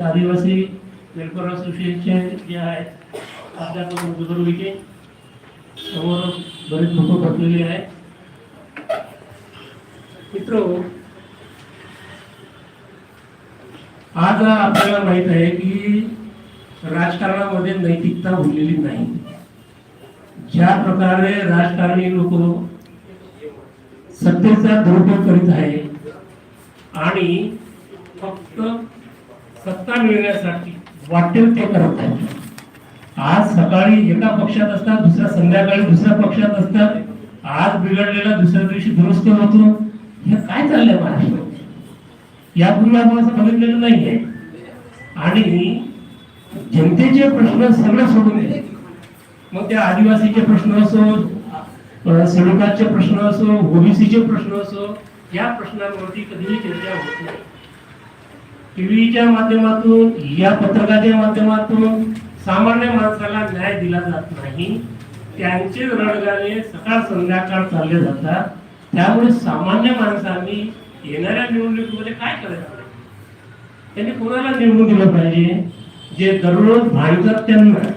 आदिवासी वेलफेअर असोसिएशनचे जे आहेत प्राध्यापक मधुकर विखे समोर बरेच लोक बसलेले आहेत. मित्र आज आपल्याला माहीत आहे की राजकारणामध्ये नैतिकता उरलेली नाही. ज्या प्रकारे राजकारणी लोक सत्तेचा दुरुपयोग करीत आहे आणि फक्त सत्ता मिळण्यासाठी वाटेल ते करत आहेत आज सकाळी एका पक्षात असतात दुसऱ्या संध्याकाळी दुसऱ्या पक्षात असतात आज बिघडलेला दुसऱ्या दिवशी दुरुस्त होतो. हे काय चाललंय महाराष्ट्रात? यापूर्वी आपण असं बघितलेलं नाहीये. आणि जनतेचे प्रश्न सगळे सोडून दिले मग त्या आदिवासीचे प्रश्न असो अ, प्रश्न असो ओबीसीचे प्रश्न असो या प्रश्नांवरती कधीही चर्चा होत नाही. टीव्हीच्या माध्यमातून या पत्रकाच्या माध्यमातून सामान्य माणसाला न्याय दिला जात नाही. त्यांचे रणगाणे सकाळ संध्याकाळ चालले जातात. त्यामुळे सामान्य माणसांनी येणाऱ्या निवडणुकीमध्ये काय करायचं? त्यांनी कोणाला निवडून दिलं पाहिजे? जे दररोज भांडतात त्यांना.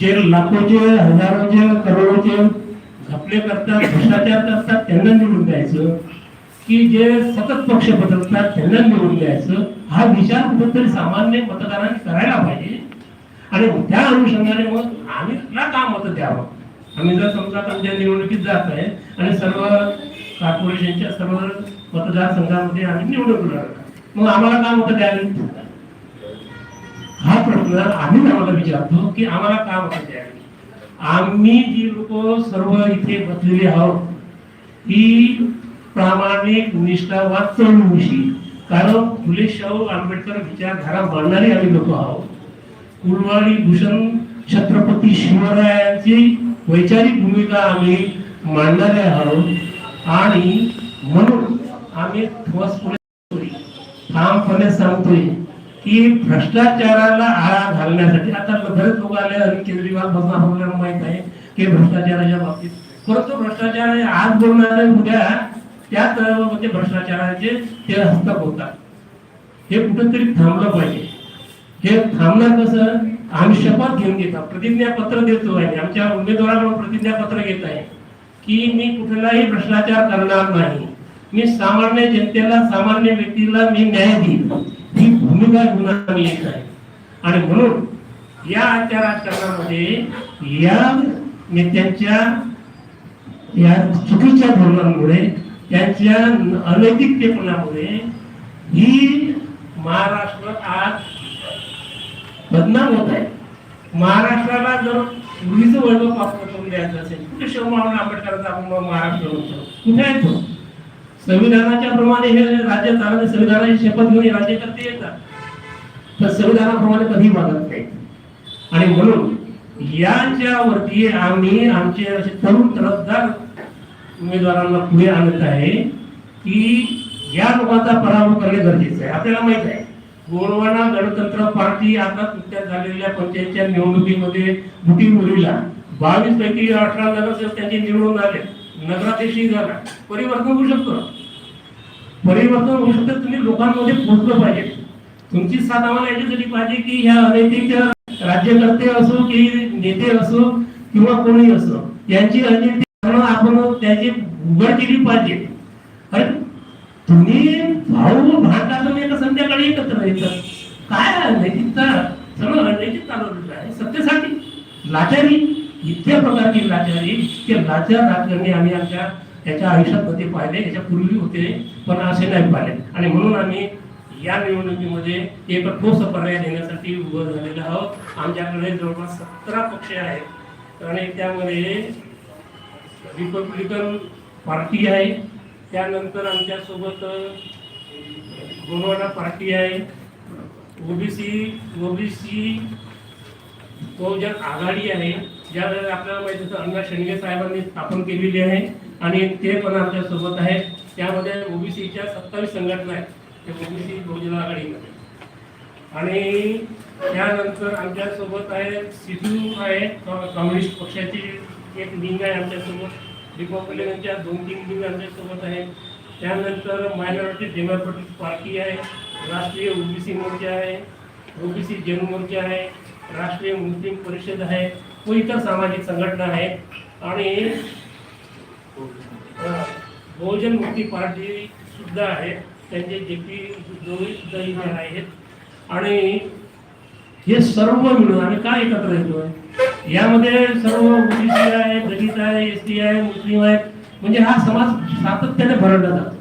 जे लाखोचे हजारोचे करोडोचे घपले करतात भ्रष्टाचार करतात त्यांना निवडून द्यायचं. की जे सतत पक्ष बदलतात त्यांना निवडून द्यायचं हा विचार कुठेतरी सामान्य मतदारांनी करायला पाहिजे. आणि त्या अनुषंगाने मग आम्ही का मत द्यावं? आम्ही जर समजा आमच्या निवडणुकीत जात आहे आणि सर्व कॉर्पोरेशनच्या सर्व मतदारसंघामध्ये आम्ही निवडणूक लढवणार मग आम्हाला का मत द्यावी? हा प्रश्न आम्ही आम्हाला विचारतो की आम्हाला का मत द्यावी? आम्ही जी लोक सर्व इथे बसलेली आहोत ही प्रामाणिक निष्ठावान चळवळीशी कारण फुले शाहू आंबेडकर विचारधारा मांडणारे आम्ही लोक आहोत. कुलवाणी भूषण छत्रपती शिवरायांची वैचारिक भूमिका आम्ही मांडणारे आहोत. आणि म्हणून आम्ही ठोसपणे ठामपणे सांगतोय की भ्रष्टाचाराला आळा घालण्यासाठी आता बरेच लोक आले अरविंद केजरीवाल बघा आपल्याला माहीत आहे की भ्रष्टाचाराच्या बाबतीत. परंतु भ्रष्टाचार हे आज बोलणारे उद्या त्याच म्हणजे भ्रष्टाचाराचे ते हस्तक होतात हे कुठंतरी थांबलं पाहिजे. हे थांबणार कसं? आम्ही शपथ घेऊन घेतो. प्रतिज्ञापत्र देतो आहे आमच्या उमेदवाराकडून प्रतिज्ञापत्र घेत आहे की मी कुठलाही भ्रष्टाचार करणार नाही. मी सामान्य जनतेला सामान्य व्यक्तीला मी न्याय देईन. ही भूमिका घेऊन आम्ही येत आहे. आणि म्हणून या आजच्या राजकारणामध्ये या नेत्यांच्या या चुकीच्या धोरणांमुळे त्यांच्या अनैतिकतेपणामुळे ही महाराष्ट्र आज बदनाम होत आहे. महाराष्ट्राला जर पूर्वीच वैभव पात्र करून द्यायचं असेल कुठे शिवमावळ आंबेडकरांचा आपण महाराष्ट्र म्हणतो? कुठे आहे तो? संविधानाच्या प्रमाणे हे राज्य चालत संविधानाची शपथ घेऊन हे राज्य करते येतात तर संविधानाप्रमाणे कधी मागत नाही. आणि म्हणून याच्यावरती आम्ही आमचे असे तरुण तरफदार उमेदवारांना पुढे आणत आहे की या लोकांचा पराभव करणे गरजेचं आहे. आपल्याला माहीत आहे गोरवाना गणतंत्र पार्टी आता नुकत्याच झालेल्या पंचायतच्या निवडणुकीमध्ये बुटीबोरीला बावीस पैकी अठरा नगरसेवक त्यांचे निवडून आले. नगराध्यक्षही झाला. परिवर्तन होऊ शकतं. परिवर्तन होऊ शकतं तुम्ही लोकांमध्ये पोहोचलं पाहिजे. तुमची साथ आम्हाला याच्यासाठी पाहिजे की ह्या अनैतिक राज्यकर्ते असो की नेते असो किंवा कोणी असो यांची अनैतिक कारणं आपण त्याची उघड केली पाहिजे. अरे तुम्ही भाऊ भांडा संध्याकाळी एकत्र येतात काय नैतिकता सगळं अनैतिक चालवलेलं आहे सत्तेसाठी लाचारी. इतक्या प्रकारची लाचारी. इतके लाचार राजकारणी आम्ही आमच्या याच्या आयुष्यात मध्ये पाहिले. याच्या पूर्वी होते. पण असे नाही पाहिले. आणि म्हणून आम्ही या निवडणुकीमध्ये एक ठोस पर्याय देण्यासाठी उभं झालेलो आहोत. आमच्याकडे जवळपास सतरा पक्ष आहेत. आणि त्यामध्ये रिपब्लिकन पार्टी आहे. त्यानंतर आमच्यासोबत गोंडवाना पार्टी आहे. ओबीसी ओबीसी बहुजन आघाडी आहे. ज्या आपल्याला माहिती असं अण्णा शेंडगे साहेबांनी स्थापन केलेली आहे आणि ते पण आपल्यासोबत आहे. त्यामध्ये ओबीसीच्या सत्तावीस संघटना आहेत. त्या ओबीसी बहुजन आघाडीमध्ये. आणि त्यानंतर आमच्यासोबत आहे सिद्धू आहे कम्युनिस्ट पक्षाचे एक लिंग आहे आमच्यासोबत रिपब्लिकनच्या दोन तीन लिंग आमच्यासोबत आहेत. त्यानंतर मायनॉरिटी डेमोक्रेटिक पार्टी आहे. राष्ट्रीय ओबीसी मोर्चा आहे. ओबीसी जनमोर्चा आहे. राष्ट्रीय मुस्लिम परिषद आहे. व इतर सामाजिक संघटना आहेत. आणि बहुजन मुक्ती पार्टी सुद्धा आहे. त्यांचे जे पी जोई सुद्धा इथे आहेत. आणि हे सर्व मिळून आम्ही का एकत्र येतोय? यामध्ये सर्व ओबीसी आहे दलित आहे एस टी आहे मुस्लिम आहे. म्हणजे हा समाज सातत्याने भरडला जातो.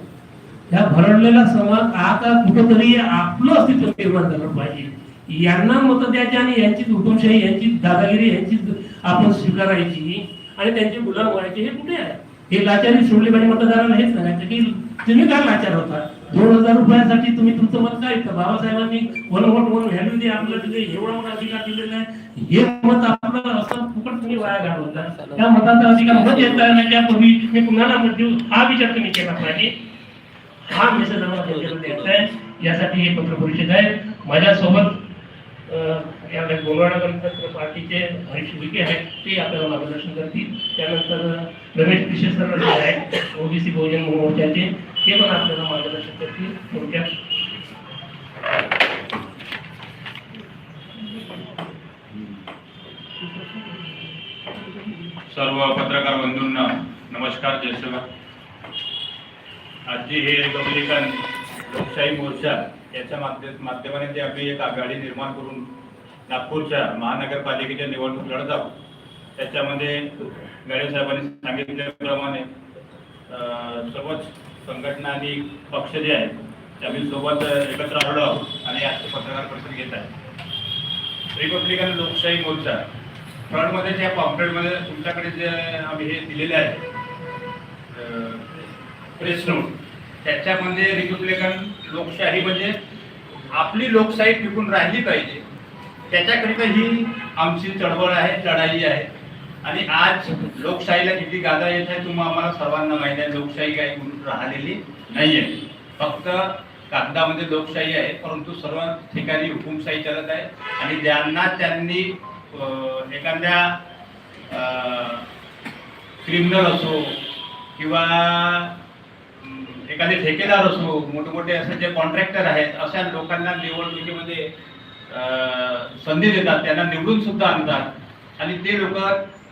ह्या भरडलेला समाज आता कुठंतरी आपलं अस्तित्व निर्माण झालं पाहिजे. यांना मत द्यायची आणि यांची हुकुमशाही यांची दादागिरी यांची आपण स्वीकारायची आणि त्यांचे गुलाम व्हायचे हे कुठे आहे? हे लाचारी सोडली पाहिजे मतदाराला हेच सांगायचं की तुम्ही काय लाचार होता? दोन हजार रुपयासाठी तुम्ही तुमचं मत काय? इतकं? बाबासाहेबांनी वन वोट वन व्हॅल्यू दे आपल्याला दिले एवढा मोठा अधिकार दिलेला आहे हे मत आपलं असं फुकट तुम्ही वाया घालवता त्या मताचा अधिकार मत येत नाही त्यापूर्वी मी कुणाला मत देऊ? हा विचार तुम्ही केला पाहिजे. हा मेसेज आम्हाला यासाठी हे पत्र परिषद आहे. माझ्यासोबत अं, या गोलवाडा गणपती पार्टीचे हरीश विके आहेत ते आपल्याला मार्गदर्शन करतील. त्यानंतर रमेश पिशे सर आहेत ओबीसी बहुजन मोर्चाचे ते पण आपल्याला मार्गदर्शक करतील थोडक्यात सर्व पत्रकार बंधूंना नमस्कार जय सेवा आजची हे रिपब्लिकन लोकशाही मोर्चा याच्या माध्यम माध्यमाने ते आपली एक आघाडी निर्माण करून नागपूरच्या महानगरपालिकेच्या निवडणूक लढत आहोत त्याच्यामध्ये गाडे साहेबांनी सांगितल्याप्रमाणे सर्वच संघटना आणि पक्ष जे आहेत ते आम्ही सोबत एकत्र आलो आहोत आणि आज पत्रकार परिषद घेत आहे रिपब्लिकन लोकशाही मोर्चा फ्रंटमध्ये त्या पॉम्पलेटमध्ये तुमच्याकडे जे आम्ही हे दिलेले आहे प्रेस नोट त्याच्यामध्ये रिपब्लिकन लोकशाही म्हणजे आपली लोकशाही टिकून राहिली पाहिजे. त्याच्याकरिता ही आमची चळवळ आहे लढाई आहे. आणि आज लोकशाहीला किती गादा येत आहे तुम्हाला आम्हाला सर्वांना माहिती आहे लोकशाही काही म्हणून राहिलेली नाहीये. फक्त कागदामध्ये लोकशाही आहे परंतु सर्व ठिकाणी हुकुमशाही चालत आहे. आणि ज्यांना त्यांनी एखाद्या क्रिमिनल असो किंवा एखादे ठेकेदार असो मोठे मोठे असे जे कॉन्ट्रॅक्टर आहेत अशा लोकांना निवडणुकीमध्ये संधी देतात त्यांना निवडून सुद्धा आणतात. आणि ते लोक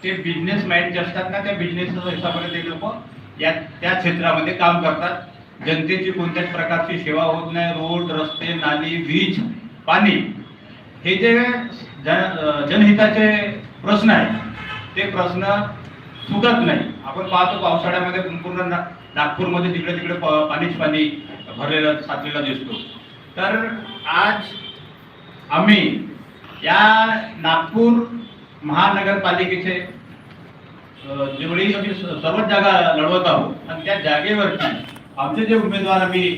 ते बिझनेस माइंड जे असतात ना त्या बिझनेसच्या हिशोबाने ते लोक या त्या क्षेत्रामध्ये काम करतात. जनतेची कोणत्याच प्रकारची सेवा होत नाही. रोड रस्ते नाली वीज पाणी हे जे जन जनहिताचे प्रश्न आहेत ते प्रश्न सुटत नाही. आपण पाहतो पावसाळ्यामध्ये पूर्ण ना- नागपूरमध्ये तिकडे तिकडे प- पाणीच पाणी भरलेलं साचलेला दिसतो. तर आज आम्ही या नागपूर महानगरपालिकेचे जेवढी आम्ही सर्वच जागा लढवत आहोत आणि त्या जागेवरती आमचे जे उमेदवार आम्ही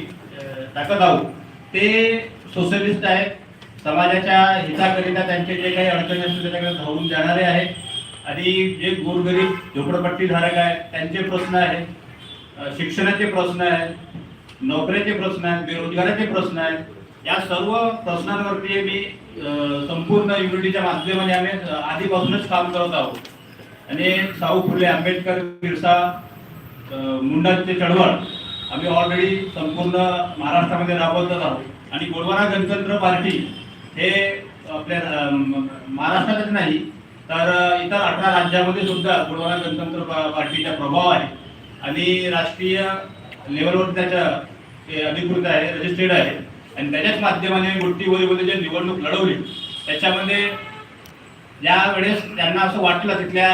टाकत आहोत ते सोशलिस्ट आहेत. समाजाच्या हिताकरिता त्यांचे जे काही अडचणी असतील त्याच्याकडे धावून जाणारे आहेत. आणि जे गोरगरीब झोपडपट्टीधारक आहेत त्यांचे प्रश्न आहेत. शिक्षणाचे प्रश्न आहेत नोकऱ्याचे प्रश्न आहेत बेरोजगाराचे प्रश्न आहेत. या सर्व प्रश्नांवरती मी संपूर्ण युनिटीच्या माध्यमाने आम्ही आधीपासूनच काम करत आहोत. आणि साऊ फुले आंबेडकर बिरसा मुंडांचे मुंडाचे चळवळ आम्ही ऑलरेडी संपूर्ण महाराष्ट्रामध्ये राबवतच आहोत. आणि गोडवाना गणतंत्र पार्टी हे आपल्या महाराष्ट्रातच नाही तर इतर अठरा राज्यामध्ये सुद्धा गोडवारा गणतंत्र पार्टीचा प्रभाव आहे. आणि राष्ट्रीय लेवलवर त्याच्या अधिकृत आहे रजिस्टर्ड आहे. आणि त्याच्याच माध्यमाने मोठीवरीमध्ये जे निवडणूक लढवली. त्याच्यामध्ये ज्या वेळेस त्यांना असं वाटलं तिथल्या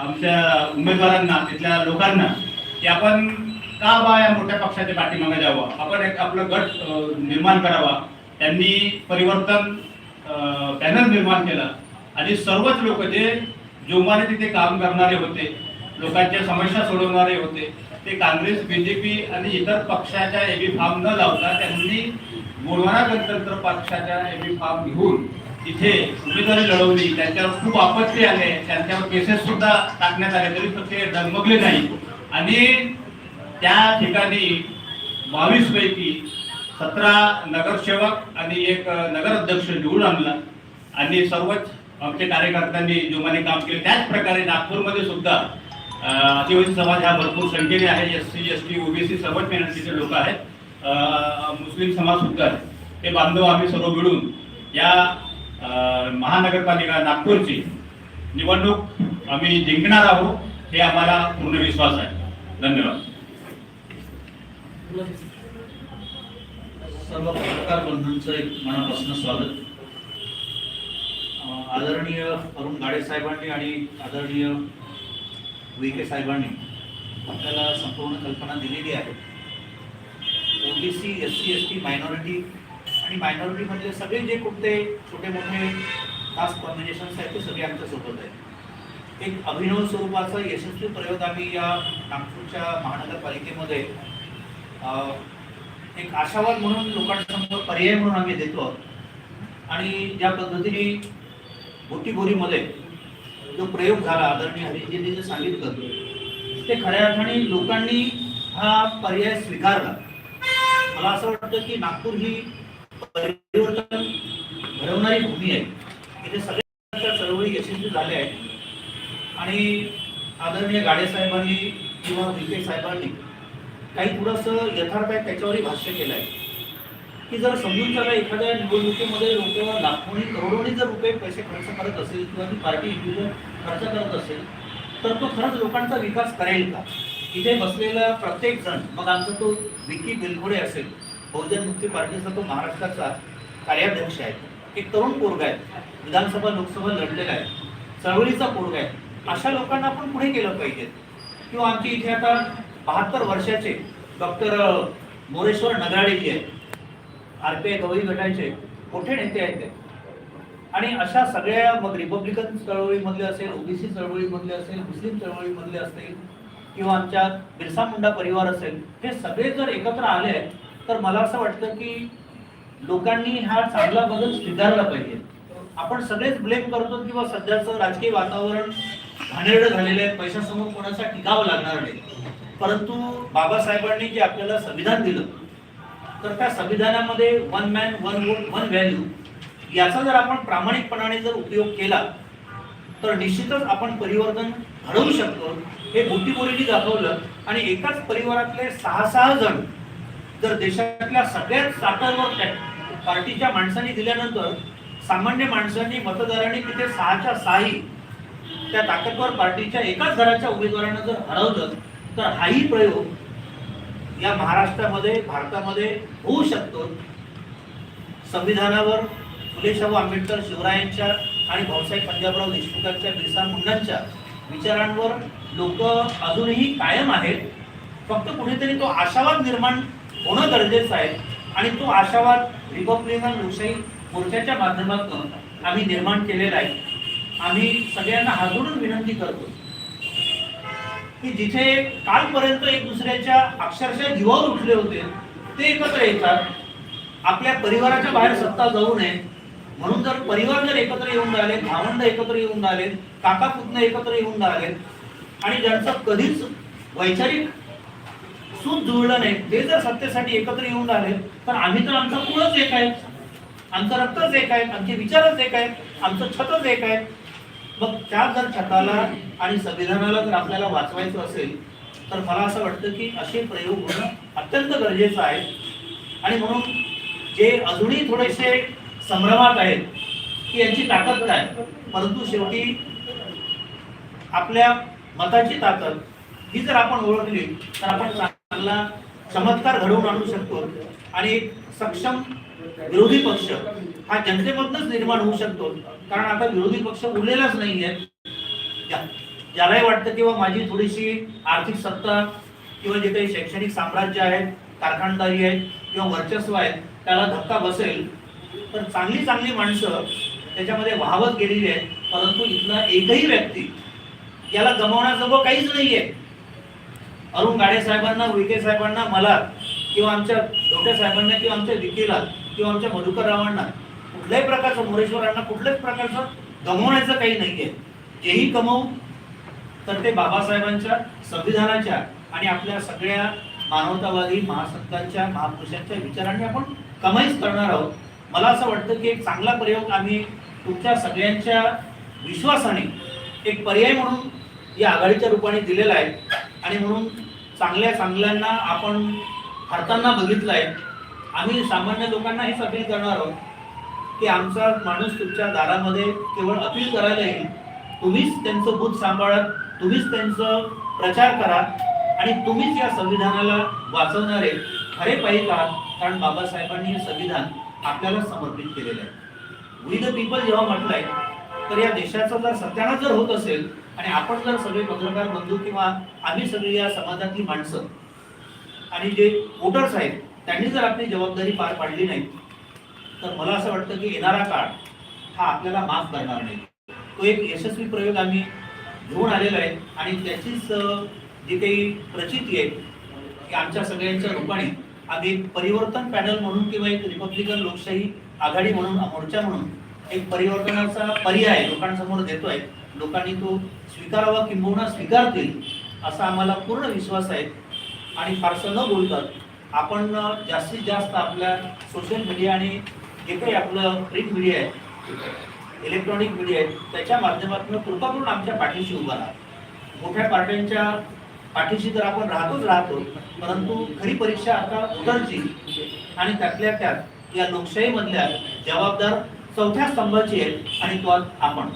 आमच्या उमेदवारांना तिथल्या लोकांना की आपण का बा या मोठ्या पक्षाच्या पाठीमागे जावं? आपण एक आपलं गट निर्माण करावा. त्यांनी परिवर्तन पॅनल निर्माण केलं. आणि सर्वच लोक जे जोमाने तिथे काम करणारे होते लोकांच्या समस्या सोडवणारे होते ते काँग्रेस बीजेपी आणि इतर पक्षाच्या एबी फॉर्म न लावता त्यांनी गोडवाना गणतंत्र पक्षाच्या एबी फॉर्म घेऊन इथे उमेदवारी लढवली. त्यांच्यावर खूप आपत्ती आले त्यांच्यावर केसेस सुद्धा टाकण्यात आले तरी ते डगमगले नाही आणि त्या ठिकाणी बावीस पैकी सतरा नगरसेवक आणि एक नगर अध्यक्ष निवडून आणला. आणि सर्वच आमच्या कार्यकर्त्यांनी जोमाने काम केले. त्याच प्रकारे नागपूरमध्ये सुद्धा आदिवासी समाज हा भरपूर संख्येने आहे. S C S T OBC सर्वच मेहनतीचे लोक आहेत. मुस्लिम समाज सुद्धा आहे. ते बांधव आम्ही सर्व मिळून या महानगरपालिका नागपूरची निवडणूक आम्ही जिंकणार आहोत हे आम्हाला पूर्ण विश्वास आहे. धन्यवाद. सर्व पत्रकार बंधूंचं एक मनापासून स्वागत. आदरणीय अरुण गाडे साहेबांनी आणि आदरणीय विके साहेबांनी आपल्याला संपूर्ण कल्पना दिलेली आहे. OBC S C S T minority आणि मायनॉरिटी म्हणजे सगळे जे कुठले छोटे मोठे टास्क कॉम्बिनेशन्स आहेत ते सगळे आमच्यासोबत आहेत. एक अभिनव स्वरूपाचा यशस्वी प्रयोग आम्ही या नागपूरच्या महानगरपालिकेमध्ये एक आशावाद म्हणून लोकांसमोर पर्याय म्हणून आम्ही देतो. आणि ज्या पद्धतीने बोटीबोरीमध्ये जो प्रयोग झाला आदरणीय हरिजींनी जे सांगितलं ते खऱ्या अर्थाने लोकांनी हा पर्याय स्वीकारला. मला असं वाटतं की नागपूर ही परिवर्तन घडवणारी भूमी आहे. इथे सगळ्या चळवळी यशस्वी झाल्या आहेत. आणि आदरणीय गाडे साहेबांनी किंवा विखे साहेबांनी काही थोडंसं यथार्थ आहे त्याच्यावरही भाष्य केलं आहे. की जर समजून चला एखाद्या निवडणुकीमध्ये लोक लाखोनी करोडोनी जर रुपये पैसे खर्च करत असेल किंवा ती पार्टी इंडिव्हिज्युअल खर्च करत असेल तर तो खरंच लोकांचा विकास करेल का? इथे बसलेला प्रत्येक जण मग आमचा तो विकी बिलगुडे असेल बहुजन मुक्ती पार्टीचा तो महाराष्ट्राचा कार्याध्यक्ष आहे एक तरुण पोरगा आहे विधानसभा लोकसभा लढलेला आहे चळवळीचा पोरगा आहे अशा लोकांना आपण पुढे केलं पाहिजे. किंवा आमची इथे आता बहात्तर वर्षाचे डॉक्टर मोरेश्वर नगाडे जी आहे आर पी आय गवई गटाचे मोठे नेते आहेत ते. आणि अशा सगळ्या मग रिपब्लिकन चळवळीमधले असेल ओबीसी चळवळीमधले असेल मुस्लिम चळवळीमधले असतील किंवा आमच्या बिरसा मुंडा परिवार असेल हे सगळे जर एकत्र आले तर मला असं वाटतं की लोकांनी हा चांगला बदल स्वीकारला पाहिजे. आपण सगळेच ब्लेम करतो किंवा सध्याचं राजकीय वातावरण घाणेरडं झालेलं आहे पैशासमोर कोणाचा टिकावं लागणार नाही. परंतु बाबासाहेबांनी जे आपल्याला संविधान दिलं तर त्या संविधानामध्ये one man one vote one value याचा जर आपण प्रामाणिकपणाने जर उपयोग केला तर निश्चितच आपण परिवर्तन घडवू शकतो. हे बुद्धिबोरीने दाखवलं. आणि एकाच परिवारातले सहा सहा जण जर देशातल्या सगळ्याच साखरवर पार्टीच्या माणसांनी दिल्यानंतर सामान्य माणसांनी मतदारांनी तिथे सहाच्या सहाही त्या ताकदवर पार्टीच्या एकाच घराच्या उमेदवारांना जर हरवलं तर हाही प्रयोग या महाराष्ट्रामध्ये भारतामध्ये होऊ शकतो. संविधानावर फुले शाहू आंबेडकर शिवरायांच्या आणि भाऊसाहेब पंजाबराव देशमुखांच्या बिरसा मुंडांच्या विचारांवर लोक अजूनही कायम आहेत. फक्त कुठेतरी तो आशावाद निर्माण होणं गरजेचं आहे आणि तो आशावाद रिपब्लिकन लोकशाही मोर्चाच्या माध्यमातून आम्ही निर्माण केलेला आहे. आम्ही सगळ्यांना हात जोडून विनंती करतो की जिथे कालपर्यंत एक दुसऱ्याच्या अक्षरशः जीवावर उठले होते ते एकत्र येतात. आपल्या परिवाराच्या बाहेर सत्ता जाऊ नये. म्हणून जर परिवार जर एकत्र येऊन राहिले भावंड एकत्र येऊन राहिले काका पुतणे एकत्र येऊन राहिले आणि ज्यांचं कधीच वैचारिक सूत जुळलं नाही ते जर सत्तेसाठी एकत्र येऊन राहिले तर आम्ही तर आमचा कुळच एक आहे. आमचं रक्तच एक आहे आमचे विचारच एक आहे आमचं छतच एक आहे. मग त्या जर छताला आणि संविधानाला जर आपल्याला वाचवायचं असेल तर मला असं वाटतं की असे प्रयोग होणं अत्यंत गरजेचं आहे. आणि म्हणून जे अजूनही थोडेसे संभ्रमात आहेत की यांची ताकद काय? परंतु शेवटी आपल्या मताची ताकद ही जर आपण ओळखली तर आपण चांगला चमत्कार घडवून आणू शकतो. आणि सक्षम विरोधी पक्ष हा जनतेमधनच निर्माण होऊ शकतो. कारण आता विरोधी पक्ष उरलेलाच नाहीये. ज्यालाही वाटतं किंवा माझी थोडीशी आर्थिक सत्ता किंवा जे काही शैक्षणिक साम्राज्य आहे कारखानदारी आहे किंवा वर्चस्व आहे त्याला धक्का बसेल. तर चांगली चांगली माणसं त्याच्यामध्ये वाहवत गेलेली आहेत. परंतु इथला एकही व्यक्ती याला गमावण्याजोगं काहीच नाहीये. अरुण गाडे साहेबांना विखे साहेबांना मला किंवा आमच्या धोटे साहेबांना किंवा आमच्या विकेला किंवा आमच्या मधुकर रावांना कुठल्याही प्रकारचं मोरेश्वरांना कुठल्याच प्रकारचं गमवण्याचं काही नाहीये. जेही कमवू तर ते बाबासाहेबांच्या संविधानाच्या आणि आपल्या सगळ्या मानवतावादी महासत्तांच्या महापुरुषांच्या विचारांनी आपण कमाईच करणार आहोत. मला असं वाटतं की एक चांगला प्रयोग आम्ही तुमच्या सगळ्यांच्या विश्वासाने एक पर्याय म्हणून या आघाडीच्या रूपाने दिलेला आहे. आणि म्हणून चांगल्या चांगल्यांना आपण हरताना बघितलं आहे आम्ही सामान्य लोकांना हेच अपील करणार आहोत की आमचा माणूस तुमच्या दारामध्ये केवळ अपील करायला येईल. तुम्हीच त्यांचं बूथ सांभाळत तुम्हीच त्यांचं प्रचार करा आणि तुम्हीच या संविधानाला वाचवणारे खरे पाहिजे आहात. कारण बाबासाहेबांनी हे संविधान आपल्याला समर्पित केलेलं आहे. वी द पीपल जेव्हा म्हटलंय तर या देशाचा जर सत्यानाश जर होत असेल आणि आपण जर सगळे पत्रकार बंधू किंवा आम्ही सगळी या समाजातली माणसं आणि जे वोटर्स आहेत त्यांनी जर आपली जबाबदारी पार पाडली नाही तर मला असं वाटतं की येणारा काळ हा आपल्याला माफ करणार नाही. तो एक यशस्वी प्रयोग आम्ही घेऊन आलेला आहे आणि त्याचीच जी काही प्रचिती आहे की आमच्या सगळ्यांच्या रूपाने आम्ही एक परिवर्तन पॅनल म्हणून किंवा एक रिपब्लिकन लोकशाही आघाडी म्हणून मोर्चा म्हणून एक परिवर्तनाचा पर्याय लोकांसमोर देतोय. लोकांनी तो स्वीकारावा किंबहुना स्वीकारतील असा आम्हाला पूर्ण विश्वास आहे. आणि फारसं न बोलतात आपण जास्तीत जास्त आपल्या सोशल मीडिया आणि जे काही आपलं प्रिंट मीडिया आहे इलेक्ट्रॉनिक मीडिया आहे त्याच्या माध्यमातून कृपा करून आमच्या पाठीशी उभा राहा. मोठ्या पार्ट्यांच्या पाठीशी तर आपण राहतोच राहतो परंतु खरी परीक्षा आता वोटरची आणि त्यातल्या त्यात या लोकशाहीमधल्या जबाबदार चौथ्या स्तंभाची आहे आणि तो आज आपण.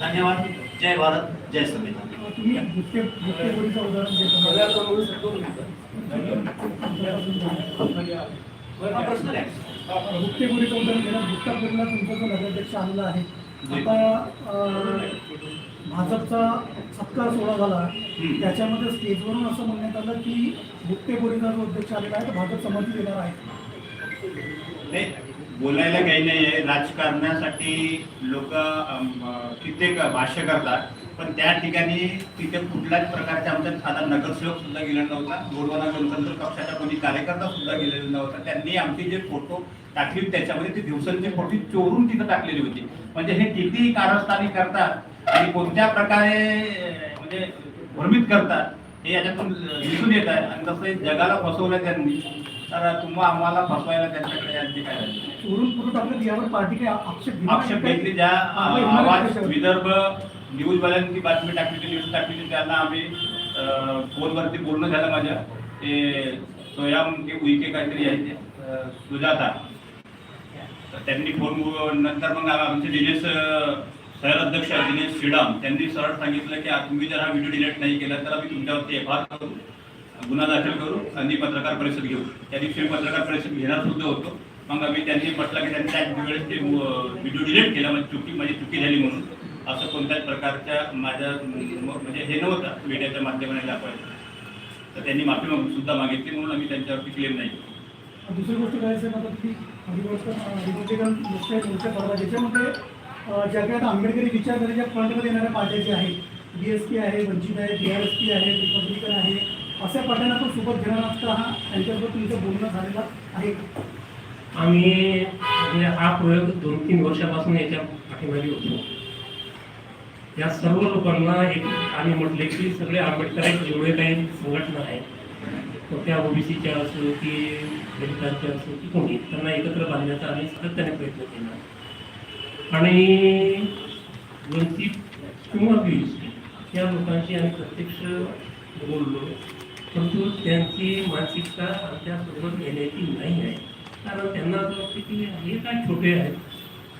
धन्यवाद. जय भारत. जय संविधान. तुम्ही मुख्य मुख्य पोलीस आहे तुमचा जो नगराध्यक्ष आलेला आहे आता भाजपचा सत्कार सोहळा झाला त्याच्यामध्ये स्टेजवरून असं म्हणण्यात आलं की मुख्य जो अध्यक्ष आलेला आहे तो भाजप समर्थन देणार आहे नाही बोलायला काही नाही आहे. राजकारणासाठी लोक कित्येक भाष्य करतात. पण त्या ठिकाणी तिथे कुठल्याच प्रकारचा आमचा साधा नगरसेवक सुद्धा गेला नव्हता. गोडवाना गणतंत्र पक्षाचा कोणी कार्यकर्ता सुद्धा गेलेला नव्हता. त्यांनी आमचे जे फोटो टाकले त्याच्यामध्ये ते दिवसांचे फोटो चोरून तिथं टाकलेली होती. म्हणजे हे किती कारस्थानी करतात आणि कोणत्या प्रकारे म्हणजे भ्रमित करतात हे याच्यातून दिसून येत आहे. आणि तसं जगाला फसवलं त्यांनी तर तुम्हा आम्हाला फसवायला त्यांच्याकडे यांची काय? चोरून टाकलं? यावर पार्टी काही आक्षेप आक्षेप? घेतली ज्या आवाज विदर्भ न्यूजवाल्यांची बातमी टाकलेली न्यूज टाकलेली त्यांना आम्ही फोनवरती बोलणं झालं माझ्या. ते स्वयं ते उईके काहीतरी आहे ते सुजाता. तर त्यांनी फोन नंतर मग आमचे दिनेश अं, शहर अध्यक्ष दिनेश श्रीराम. त्यांनी सरळ सांगितलं की तुम्ही जर हा व्हिडिओ डिलीट नाही केला तर आम्ही तुमच्यावरती एफ आर करू. गुन्हा दाखल करू आणि पत्रकार परिषद घेऊ. त्या दिवशी पत्रकार परिषद घेणार सुद्धा होतो. मग आम्ही त्यांनी म्हटलं की त्यांनी त्या वेळेस ते व्हिडिओ डिलीट केला म्हणजे चुकी माझी चुकी झाली म्हणून. असं कोणत्याच प्रकारच्या माझ्या म्हणजे हे नव्हतं मीडियाच्या माध्यमाने दाखवायचं तर त्यांनी माफी माग- सुद्धा मागितली म्हणून आम्ही त्यांच्यावरती क्लेम नाही. दुसरी गोष्ट काय असेल आता की आता आंबेडकरी विचारधारेच्या फ्रंटमध्ये येणाऱ्या पार्ट्या ज्या आहेत बी एस पी आहे वंचित आहे बी आर एस पी आहे रिपब्लिकन आहे अशा पार्ट्यांना पण सोबत घेणार असता हा त्यांच्यासोबत तुमचं बोलणं झालेलं आहे. आम्ही म्हणजे हा प्रयोग दोन तीन वर्षापासून याच्या पाठीमागे होतो. या सर्व लोकांना एक आम्ही म्हटले की सगळे आंबेडकरांचे जेवढे काही संघटना आहेत. मग त्या ओबीसीच्या असो की दलितांच्या असो की कोणी त्यांना एकत्र बांधण्याचा आम्ही सातत्याने प्रयत्न केला. आणि वंचित किंवा बीसी या लोकांशी आम्ही प्रत्यक्ष बोललो. परंतु त्यांची मानसिकता आमच्यासोबत येण्याची नाही आहे. कारण त्यांना असं वाटतं की हे काय छोटे आहेत.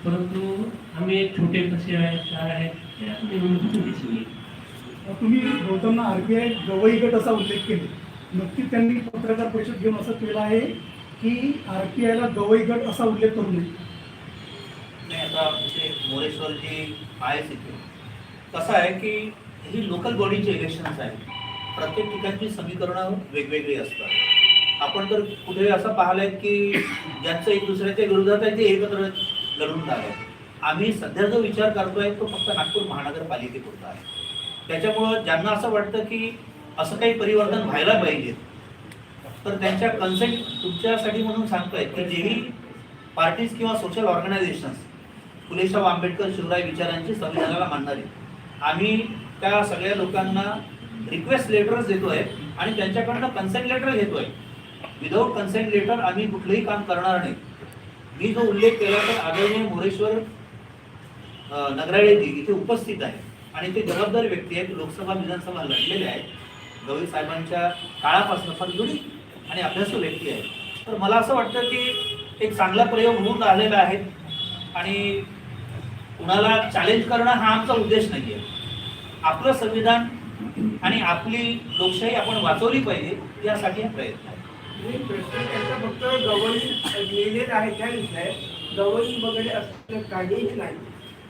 परंतु आम्ही छोटे कसे आहेत काय आहेत ते तुम्ही गौतमना आर पी आय गवई गट असा उल्लेख केले. नक्कीच त्यांनी पत्रकार परिषद घेऊन असं केलं आहे की आर पी आयला गवई गट असा उल्लेख करू नये. नाही आता ते मोरेश्वरची आहेच इथे कसं आहे की ही लोकल बॉडीचे इलेक्शन्स आहेत. प्रत्येक ठिकाणची समीकरणं वेगवेगळी असतात. आपण तर कुठे असं पाहिलंय की ज्यांचं एक दुसऱ्याच्या विरोधात आहे ते एकत्र लढून जात आम्ही सध्या जो विचार करतोय तो फक्त नागपूर महानगरपालिकेपुरता आहे. त्याच्यामुळं ज्यांना असं वाटतं की असं काही परिवर्तन व्हायला पाहिजे तर त्यांच्या कन्सेंट तुमच्यासाठी म्हणून सांगतोय की जेही पार्टीज किंवा सोशल ऑर्गनायझेशन्स फुलेशाह आंबेडकर शिवराय विचारांची संविधानाला मानणारी आम्ही त्या सगळ्या लोकांना रिक्वेस्ट लेटर्स देतोय आणि त्यांच्याकडनं कन्सेंट लेटर घेतोय. विदाऊट कन्सेंट लेटर आम्ही कुठलंही काम करणार नाही. मी जो उल्लेख केला तर आदरणीय मोरेश्वर नगराळे इथे उपस्थित आहे आणि ते जबाबदार व्यक्ती आहेत. लोकसभा विधानसभा लढलेले आहेत. गवळी साहेबांच्या काळापासून फार जुनी आणि अभ्यासू व्यक्ती आहे तर मला असं वाटतं की एक चांगला प्रयोग होऊन आलेला आहे. आणि कुणाला चॅलेंज करणं हा आमचा उद्देश नाही आहे आपलं संविधान आणि आपली लोकशाही आपण वाचवली पाहिजे यासाठी हा प्रयत्न आहे. मी प्रश्न त्यांचा फक्त गवळी लिहिलेलं आहे त्या विषय गवळी वगैरे असं काहीही नाही.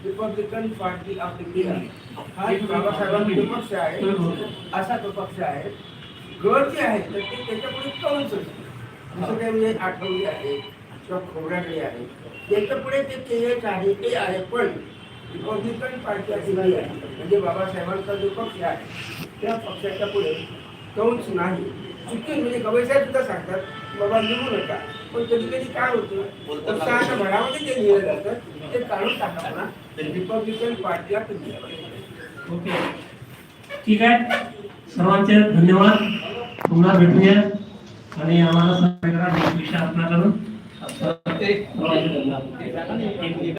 रिपब्लिकन पार्टी ऑफ इंडिया हा बाबासाहेबांचा पक्ष आहे. असा तो पक्ष आहे. गट जे आहे तर ते त्याच्यापुढे कौन्स असते जसं काही म्हणजे आठवडी आहे किंवा खोबराकडे आहे. त्याच्यापुढे ते के एच आहे ते आहे पण रिपब्लिकन पार्टी ऑफ इंडिया म्हणजे बाबासाहेबांचा जो पक्ष आहे त्या पक्षाच्या पुढे कौन्स नाही. चुकी म्हणजे गवईसाहेब सुद्धा सांगतात बाबा लिहू नका. पण कधी कधी काय होतं उत्साहाच्या भरामध्ये ते लिहिलं जातं. ते काढून टाका ना रिपब्लिकन ओके. ठीक आहे. सर्वांचे धन्यवाद. पुन्हा भेटूया. आणि आम्हाला सहकार्य करा. विषय आपला करून धन्यवाद